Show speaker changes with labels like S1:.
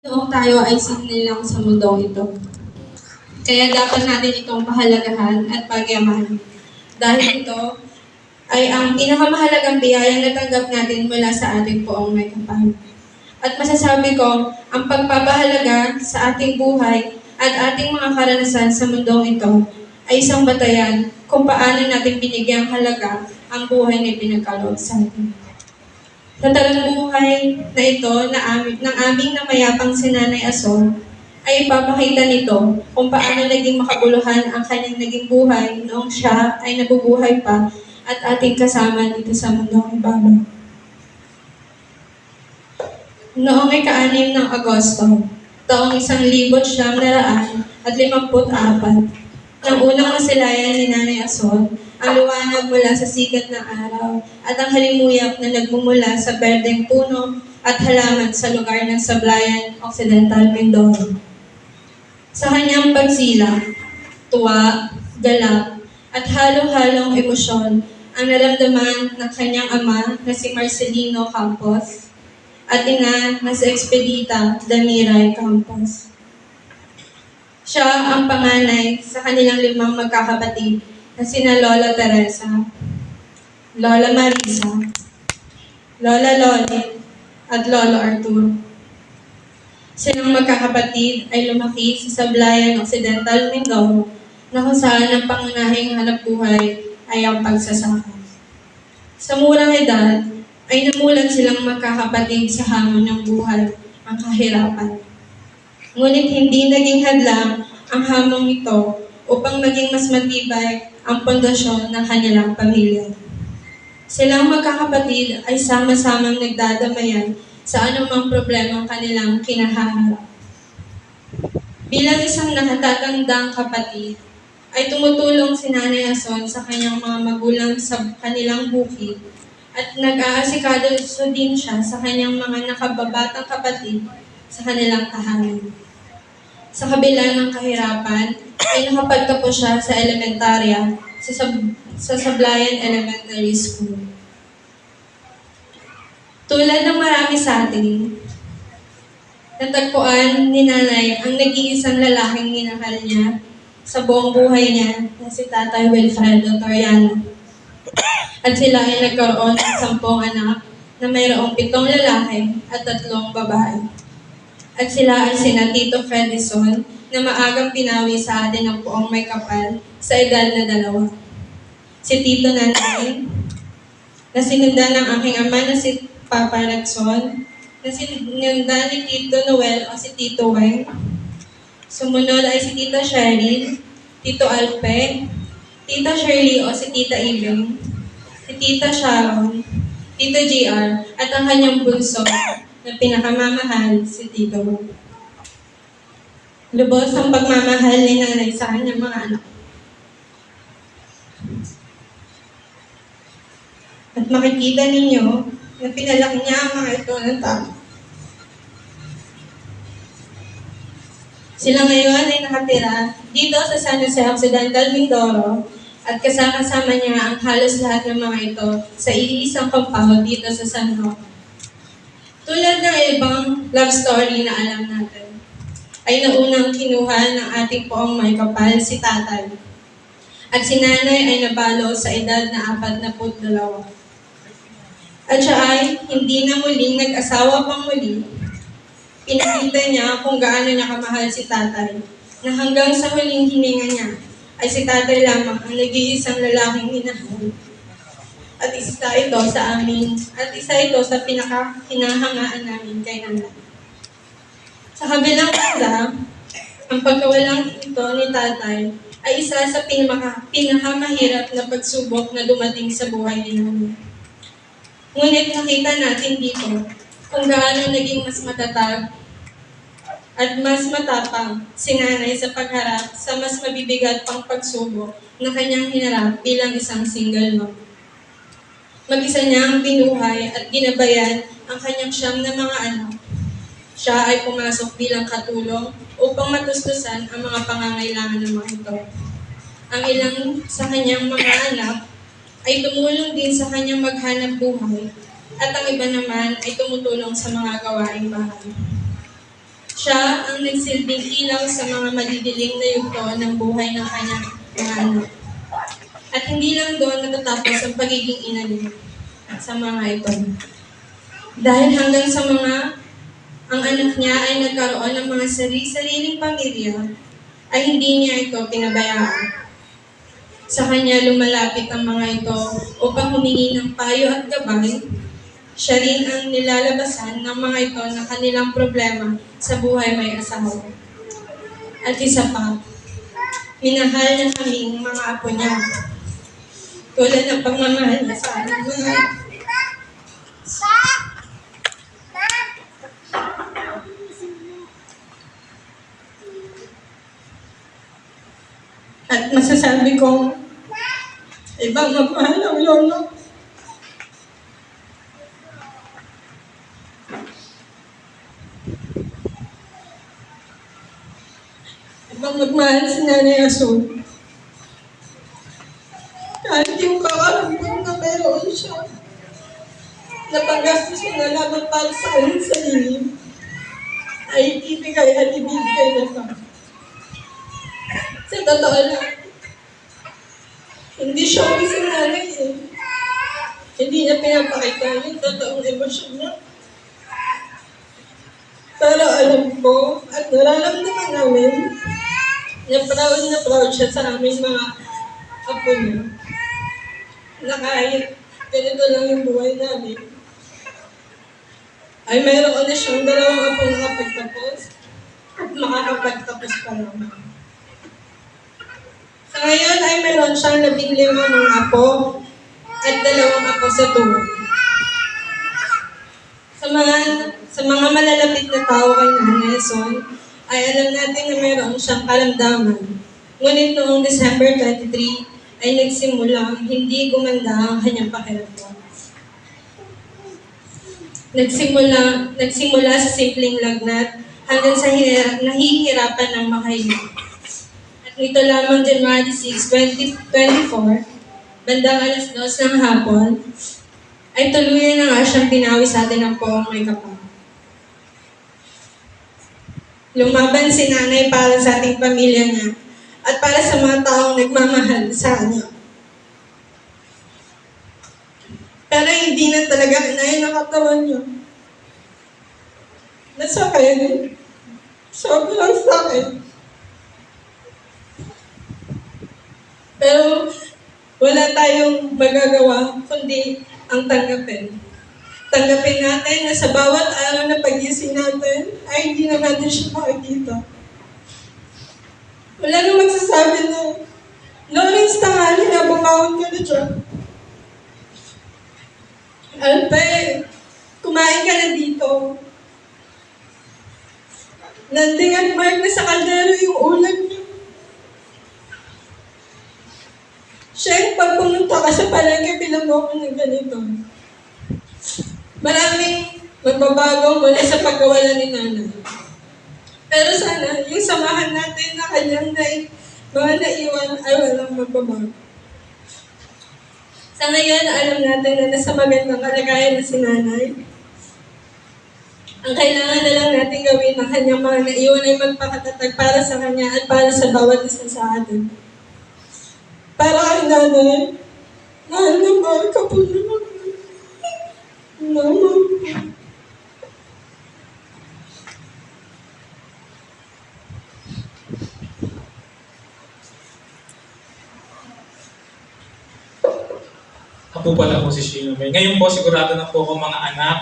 S1: Noong tayo ay sinilang sa mundong ito. Kaya dapat natin itong pahalagahan at pagyamahan. Dahil ito ay ang pinakamahalagang biyayang natanggap natin mula sa ating poong may kapal. At masasabi ko, ang pagpapahalaga sa ating buhay at ating mga karanasan sa mundong ito ay isang batayan kung paano natin binigyang halaga ang buhay na pinagkaloob sa atin. Sa talang buhay na ito na aming, ng aming namayapang sinanay Asol, ay ipapakita nito kung paano naging makabuluhan ang kanyang naging buhay noong siya ay nabubuhay pa at ating kasama dito sa mundong ibabaw. Noong ika-anim ng Agosto, taong isang libot siyam na raan at limamput apat, nang unang masilayan ni Nanay Asol, ang liwanag mula sa sikat ng araw at ang halimuyak na nagmumula sa berdeng puno at halaman sa lugar ng Sablayan Occidental, Mindoro. Sa kanyang pagsilang, tuwa, galak, at halo-halong emosyon ang naramdaman ng kanyang ama na si Marcelino Campos at ina na si Expedita Damiray Campos. Siya ang panganay sa kanilang limang magkakapatid na sina Lola Teresa, Lola Marisa, Lola Loli, at Lolo Arturo. Silang magkakapatid ay lumaki sa Sablayan Occidental, Mindoro, na kung saan ang pangunahing hanap buhay ay ang pagsasaka. Sa murang edad, ay namulat silang magkakapatid sa hamon ng buhay, ang kahirapan. Ngunit hindi naging hadlang ang hamong ito upang maging mas matibay ang pundasyon ng kanilang pamilya. Silang magkakapatid ay sama-samang nagdadamayan sa anumang problema ang kanilang kinahaharap. Bilang isang nakatatandang kapatid, ay tumutulong si Nanay Ason sa kanyang mga magulang sa kanilang bukid at nag-aasikado din siya sa kanyang mga nakababatang kapatid sa kanilang tahanan. Sa kabila ng kahirapan, ay nakapagtapos siya sa elementarya sa, Sab- sa Sablayan Elementary School. Tulad ng marami sa atin, natagpuan ni nanay ang nag-iisang lalaking minahal niya sa buong buhay niya na si Tatay Wilfredo Toriano. At sila ay nagkaroon ng sampung anak na mayroong pitong lalaki at tatlong babae. At sila ay sina Tito Fredison na maagang pinawi sa atin ng puong may kapal sa edad na dalawa. Si Tito Nanay, na sinundan ng aking ama na si Papa Lagson, na sinundan ni Tito Noel o si Tito Weng. Sumunod ay si Tita Sheryl, Tito Alpe, Tita Shirley o si Tita Ibing, si Tita Sharon, Tito GR, at ang kanyang bunso na pinakamamahal si Tito Weng. Lubos ang pagmamahal ni nanay sa kanyang mga anak. At makikita ninyo na pinalaki niya ang mga ito ng tama. Sila ngayon ay nakatira dito sa San Jose Occidental, Mindoro at kasama-sama niya ang halos lahat ng mga ito sa iisang compound dito sa San Roque. Tulad ng ibang love story na alam natin, ay naunang kinuha ng ating poong may kapal si tatay. At si nanay ay nabalo sa edad na apat na dalawa. At siya ay hindi na muling nag-asawa pang muli. Pinakita niya kung gaano niya kamahal si tatay, na hanggang sa huling hininga niya ay si tatay lamang ang nag-iisang lalaking minahal. At isa ito sa amin, at isa ito sa pinaka-hinahangaan namin kay nanay. Sa kabilang banda, ang pagkawalang ito ni tatay ay isa sa pinaka, pinakamahirap na pagsubok na dumating sa buhay ni nanay. Ngunit nakita natin dito kung gaano naging mas matatag at mas matapang si nanay sa pagharap sa mas mabibigat pang pagsubok na kanyang hinarap bilang isang single mom. Mag-isa niya ang binuhay at ginabayan ang kanyang siyam na mga anak siya ay pumasok bilang katulong upang matustusan ang mga pangangailangan ng mga ito. Ang ilang sa kanyang mga anak ay tumulong din sa kanyang maghanap buhay at ang iba naman ay tumutulong sa mga gawaing bahay. Siya ang nagsilbing ilaw sa mga madidiling na yugto ng buhay ng kanyang mga anak. At hindi lang doon natatapos ang pagiging ina niya sa mga ito. Dahil hanggang sa mga ang anak niya ay nagkaroon ng mga sarili-sariling pamilya, ay hindi niya ito pinabayaan. Sa kanya lumalapit ang mga ito upang humingi ng payo at gabay. Siya rin ang nilalabasan ng mga ito ng kanilang problema sa buhay may asawa. At isa pa, minahal niya kaming mga apo niya. Tulad ng pagmamahal niya sa mga At masasabi kong ibang magmahal ang lolo. Ibang magmahal si Nanay Asun. Kahit yung kakarambot na meron siya, napagastos na lamang para sa kanyang sarili, ay ibigay at ibigay na pa. Sa totoo lang, hindi siya uwi sa nanay eh. Hindi niya pinapakita yung totoong emosyon niya. Pero alam ko at nararamdaman namin na proud na proud siya sa aming mga apo niya. Na kahit ganito lang yung buhay namin, ay mayroon na siyang dalawang apong nakapagtapos at makakapagtapos pa naman. Sa ngayon ay meron siyang labing lima mga apo at dalawang apo sa tuwa. Sa mga sa mga malalapit na tao kay Nanay Son, ay alam natin na meron siyang kalamdaman. Ngunit noong December 23 ay nagsimulang hindi gumanda ang kanyang pakiramdam. Nagsimula, nagsimula sa simpleng lagnat hanggang sa hirap, nahihirapan ng makahinga. At nito lamang January 6, 2024, bandang alas 2 ng hapon, ay tuluyan na nga siyang pinawi sa atin ng poong may kapal. Lumaban si nanay para sa ating pamilya niya at para sa mga taong nagmamahal sa kanya. Pero hindi na talaga kinaya ng katawan niya. Nasakit. Sobrang sakit. Pero wala tayong magagawa kundi ang tanggapin. Tanggapin natin na sa bawat araw na pagising natin ay hindi na natin siya makikita. Wala nang magsasabi na, Lawrence, tanghali na, bumangon ka na dyan. Alpe, kumain ka na dito. Nanding at Mark na sa kaldero yung ulam niyo. Siya, pag pumunta ka sa palengke, bilang mo ng ganito. Maraming magbabago mula sa pagkawala ni nanay. Pero sana, yung samahan natin na kanyang na, mga naiwan ay walang magbabago. Sa ngayon, alam natin na nasa magandang kalagayan na si nanay. Ang kailangan na lang natin gawin ng kanyang mga naiwan ay magpakatatag para sa kanya at para sa bawat isa sa atin. Para kay nanay, mahal mahal ka po naman.
S2: Ako pala po si Shino May. Ngayon po sigurado na po ako mga anak